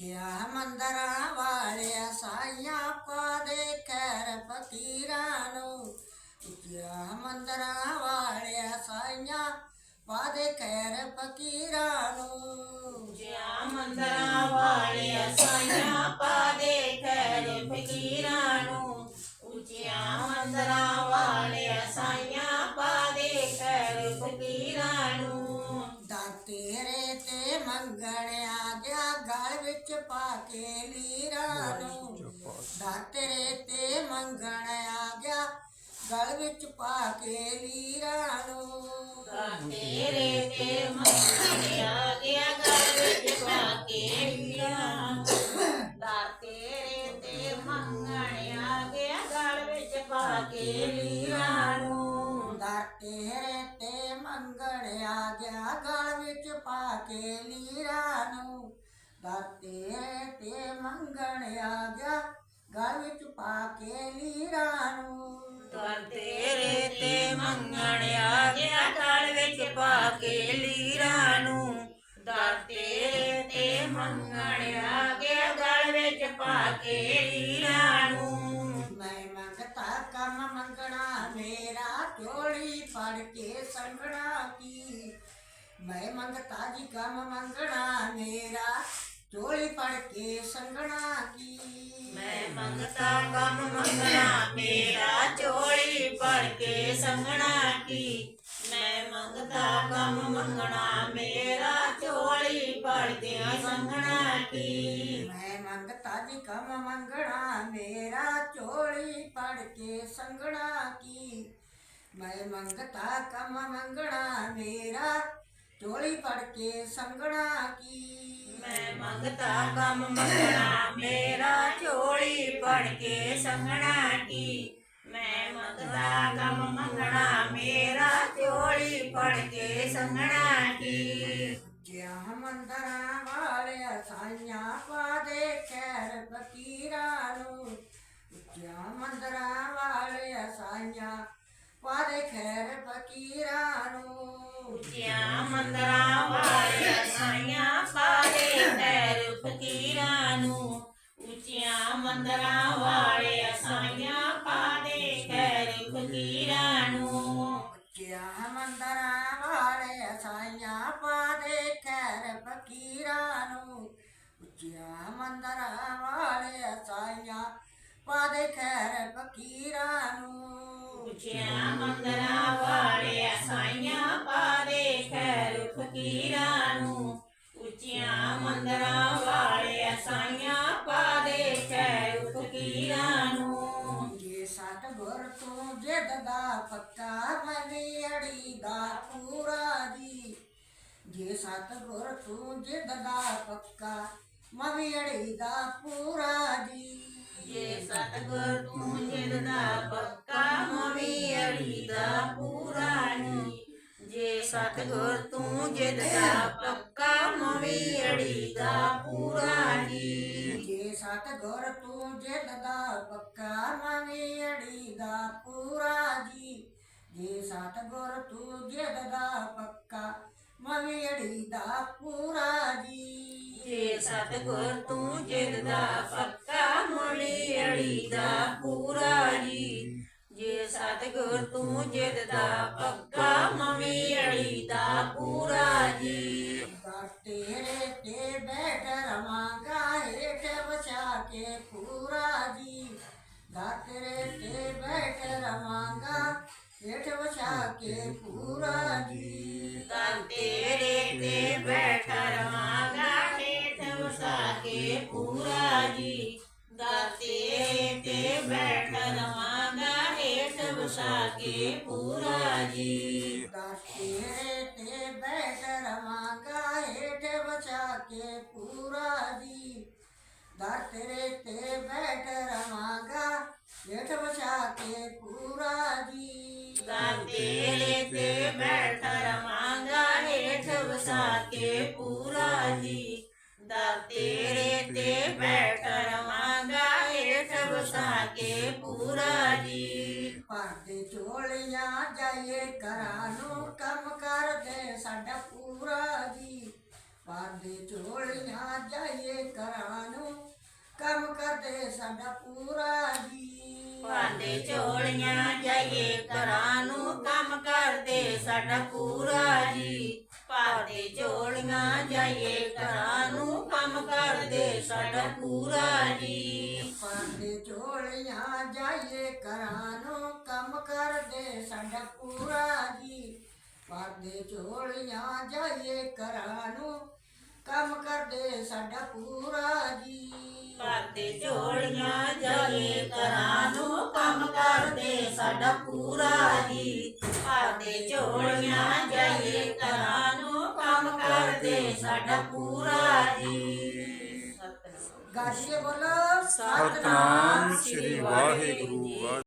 ਜਿਆ ਮੰਦਰਾਂ ਵਾਲਿਆ ਸਾਈਆਂ ਪਾ ਦੇ ਖੈਰ ਫਕੀਰਾਂ ਨੂੰ ਜਿਆ ਮੰਦਰਾਂ ਵਾਲਿਆ ਸਾਈਆਂ ਪਾ ਦੇ ਖੈਰ ਫਕੀਰਾਂ ਨੂੰ। ਜਿਆ ਮੰਦਰਾਂ ਵਾਲਿਆ ਸਾਈਆਂ ਪਾ ਦੇ ਖੈਰ ਫਕੀਰਾਂ ਨੂੰ ਉੱਚੀਆਂ ਮੰਦਰਾਂ ਵਾਲਿਆ ਸਾਈਆਂ ਪਾ ਦੇ ਖੈਰ ਫਕੀਰਾਂ ਨੂੰ। ਦਾ ਤੇਰੇ ਤੇ ਮੰਗਣਿਆ ਵਿੱਚ ਪਾ ਕੇ ਲੀਰਾਂ ਨੂੰ ਦਾ ਤੇਰੇ ਤੇ ਮੰਗਣਿਆ ਗਿਆ। ਗਲ ਵਿੱਚ ਪਾ ਕੇ ਲੀਰਾਂ ਨੂੰ ਤੇਰੇ ਤੇ ਮੰਗਿਆ ਗਿਆ। ਗਲ ਵਿੱਚ ਪਾ ਕੇ ਲੀਰਾਂ ਦਾ ਤੇਰੇ ਤੇ ਮੰਗਣਿਆ ਗਿਆ। ਗਲ ਵਿੱਚ ਪਾ ਕੇ ਲੀਰਾਂ ਨੂੰ ਦਾ ਤੇਰੇ ਤੇ ਮੰਗਣਿਆ ਗਿਆ। ਗਲ ਵਿੱਚ ਪਾ ਕੇ ਲੀਰਾਂ ਨੂੰ ਦਾ ਤੇਰੇ ਤੇ ਮੰਗਣਿਆ ਗਿਆ ਗਲ ਵਿੱਚ ਪਾ ਕੇ ਲੀਰਾਂ ਨੂੰ। ਕਰ ਤੇਰੇ ਤੇ ਮੰਗਣਿਆ ਗਿਆ ਗਲ ਵਿੱਚ ਪਾ ਕੇ ਲੀਰਾਂ ਨੂੰ। ਦਰ ਤੇਰੇ ਤੇ ਮੰਗਣਿਆ ਗਿਆ ਗਲ ਵਿੱਚ ਪਾ ਕੇ ਲੀਰਾਂ ਨੂੰ। ਮੈਂ ਮੰਗਤਾ ਕੰਮ ਮੰਗਣਾ ਮੇਰਾ ਝੋਲੀ ਫੜ ਕੇ ਸੰਗਣਾ ਕੀ? ਮੈਂ ਮੰਗਤਾ ਜੀ ਕੰਮ ਮੰਗਣਾ ਮੇਰਾ ਝੋਲੀ ਫੜ ਕੇ ਸੰਗਣਾ ਕੀ? ਮੈਂ ਮੰਗਤਾ ਕੰਮ ਮੰਗਣਾ ਮੇਰਾ ਝੋਲੀ ਭਰ ਕੇ ਸੰਗਣਾ ਕੀ? ਮੈਂ ਮੰਗਤਾ ਕੰਮ ਮੰਗਣਾ ਮੇਰਾ ਝੋਲੀ ਭਰ ਕੇ ਸੰਗਣਾ ਕੀ? ਮੈਂ ਮੰਗਤਾ ਜੀ ਕੰਮ ਮੰਗਣਾ ਮੇਰਾ ਝੋਲੀ ਫੜ ਕੇ ਸੰਗਣਾ ਕੀ? ਮੈਂ ਮੰਗਤਾ ਕੰਮ ਮੰਗਣਾ ਮੇਰਾ ਝੋਲੀ ਫੜ ਕੇ ਸੰਗਣਾ ਕੀ? ਮੈਂ ਮੰਗਤਾ ਕੰਮ ਮੰਗਣਾ ਮੇਰਾ ਝੋਲੀ ਪੜ ਕੇ ਸੰਗਣਾ ਕੀ? ਮੈਂ ਮੰਗਤਾ ਕੰਮ ਮੰਗਣਾ ਮੇਰਾ ਝੋਲੀ ਪੜ ਕੇ ਸੰਗਣਾ ਕੀ? ਜਿਆ ਮੰਦਰਾਂ ਵਾਲਿਆ ਸਾਈਆਂ ਪਾ ਦੇ ਖੈਰ ਫਕੀਰਾਂ ਨੂੰ ਜਿਆ ਮੰਦਰਾਂ ਵਾਲਿਆ ਸਾਈਆਂ ਪਾ ਦੇ ਖੈਰ ਫਕੀਰਾਂ ਨੂੰ। ਉੱਚੀਆਂ ਮੰਦਰਾਂ ਵਾਲੇ ਸਾਈਆਂ ਪਾਲੇ ਖੈਰ ਫਕੀਰਾਂ ਨੂੰ। ਉੱਚੀਆਂ ਮੰਦਰਾਂ ਵਾਲੇ ਸਾਈਆਂ ਪਾਲੇ ਖੈਰ ਫਕੀਰਾਂ ਨੂੰ। ਜਿਆ ਮੰਦਰਾਂ ਵਾਲਿਆ ਸਾਈਆਂ ਪਾ ਦੇ ਖੈਰ ਫਕੀਰਾਂ ਨੂੰ। ਜਿਆ ਮੰਦਰਾਂ ਵਾਲਿਆ ਸਾਈਆਂ ਪਾ ਦੇ ਖੈਰ ਫਕੀਰਾਂ ਨੂੰ। ਉੱਚੀਆਂ ਮੰਦਰਾਂ ਵਾਲੇ ਸਾਈਆਂ ਪਾਲੇ ਖੈਰ ਫਕੀਰਾਂ ਨੂੰ। ਉੱਚੀਆਂ ਮੰਦਰਾਂ ਵਾਲੇ ਸਾਈਆਂ ਪਾਲੇ ਖੈਰ ਫਕੀਰਾਂ ਨੂੰ। ਜੇ ਸਤਿਗੁਰ ਤੂੰ ਜਿੱਦ ਦਾ ਪੱਕਾ ਮਨੀ ਅੜੀ ਦਾ ਪੂਰਾ ਜੀ। ਜੇ ਸਤਿਗੁਰ ਤੂੰ ਜਿੱਦ ਦਾ ਪੱਕਾ ਮਵੀ ਅੜੀ ਦਾ ਪੂਰਾ ਜੀ। ਜੇ ਸਤਗੁਰ ਤੂੰ ਸਤਗੁਰ ਤੂੰ ਜਿਦ ਦਾ ਪੱਕਾ ਮਵੀ ਅੜੀ ਦਾ ਪੂਰਾ ਨੀ ਜੇ ਸਤਿਗੁਰ ਤੂੰ ਜਿੱਦ ਦਾ ਪੱਕਾ ਮਵੀ ਅੜੀ ਦਾ ਪੂਰਾ ਜੀ। ਜੇ ਸਤਿਗੁਰ ਤੂੰ ਜਿੱਦ ਦਾ ਪੱਕਾ ਮਵੀ ਅੜੀ ਦਾ ਪੂਰਾ ਜੀ। ਜੇ ਸਤਗੁਰ ਤੂੰ ਜਿਦ ਦਾ ਪੱਕਾ ਮਵੀ ਅੜੀ ਦਾ ਪੂਰਾ ਨੀ ਜੇ ਸਤਗੁਰ ਤੂੰ ਜਿਦ ਦਾ ਪੱਕਾ ਮਵੀ ਵਛਾ ਕੇ ਪੂਰਾ ਜੀ ਦਰ ਤੇਰੇ ਤੇ ਬੈਠ ਰਵਾਂਗਾ ਹੇਠ ਵਛਾ ਕੇ ਪੂਰਾ ਜੀ ਤਾਂ ਤੇਰੇ ਤੇ ਬੈਠ ਰਵਾਂਗਾ ਹੇਠ ਵਸਾ ਕੇ ਪੂਰਾ ਜੀ ਦਾ ਤੇਰੇ ਤੇ ਬੈਠ ਰਵਾਂਗਾ ਹੇਠ ਵਸਾ ਕੇ ਪੂਰਾ ਜੀ ਦਰ ਤੇਰੇ ਤੇ ਬੈਠ ਰਵਾਂਗਾ ਹੇਠ ਵਛਾ ਕੇ ਪੂਰਾ ਜੀ ਦਰ ਤੇਰੇ ਤੇ ਬੈਠ ਰਵਾਂਗਾ ਹੇਠ ਵਛਾ ਕੇ ਪੂਰਾ ਜੀ ਦਾ ਤੇਰੇ ਤੇ ਬੈਠ ਰਵਾਂਗਾ ਹੇਠ ਵਸਾ ਕੇ ਪੂਰਾ ਜੀ ਦਾ ਤੇਰੇ ਤੇ ਬੈਠ ਰਵਾਂਗਾ ਹੇਠ ਵਸਾ ਕੇ ਪੂਰਾ ਜੀ ਪਰਦੇ ਝੋਲੀਆਂ ਜਾਈਏ ਘਰਾਂ ਨੂੰ ਕੰਮ ਕਰਦੇ ਸਾਡਾ ਪੂਰਾ ਜੀ। ਭਾਂਡੇ ਝੋਲੀਆਂ ਜਾਈਏ ਘਰਾਂ ਨੂੰ ਕੰਮ ਕਰਦੇ ਸਾਡਾ ਪੂਰਾ ਜੀ। ਭਾਂਡੇ ਝੋਲੀਆਂ ਜਾਈਏ ਘਰਾਂ ਨੂੰ ਕੰਮ ਕਰਦੇ ਸਾਡਾ ਪੂਰਾ ਜੀ। ਪਾਂਡੇ ਝੋਲੀਆਂ ਜਾਈਏ ਘਰਾਂ ਨੂੰ ਕੰਮ ਕਰਦੇ ਸਾਡਾ ਪੂਰਾ ਜੀ। ਪਾਂਡੇ ਝੋਲੀਆਂ ਜਾਈਏ ਘਰਾਂ ਨੂੰ ਕੰਮ ਕਰਦੇ ਸਾਡਾ ਪੂਰਾ ਜੀ। ਭਾਂਡੇ ਝੋਲੀਆਂ ਜਾਈਏ ਘਰਾਂ ਨੂੰ ਕੰਮ ਕਰਦੇ ਸਾਡਾ ਪੂਰਾ ਜੀ। ਭਾਂਡੇ ਝੋਲੀਆਂ ਜਾਈਏ ਘਰਾਂ ਨੂੰ ਕੰਮ ਕਰਦੇ ਸਾਡਾ ਪੂਰਾ ਜੀ। ਗਾਸ਼ੇ ਬੋਲੋ ਸਤਨਾਮ ਸ੍ਰੀ ਵਾਹਿਗੁਰੂ।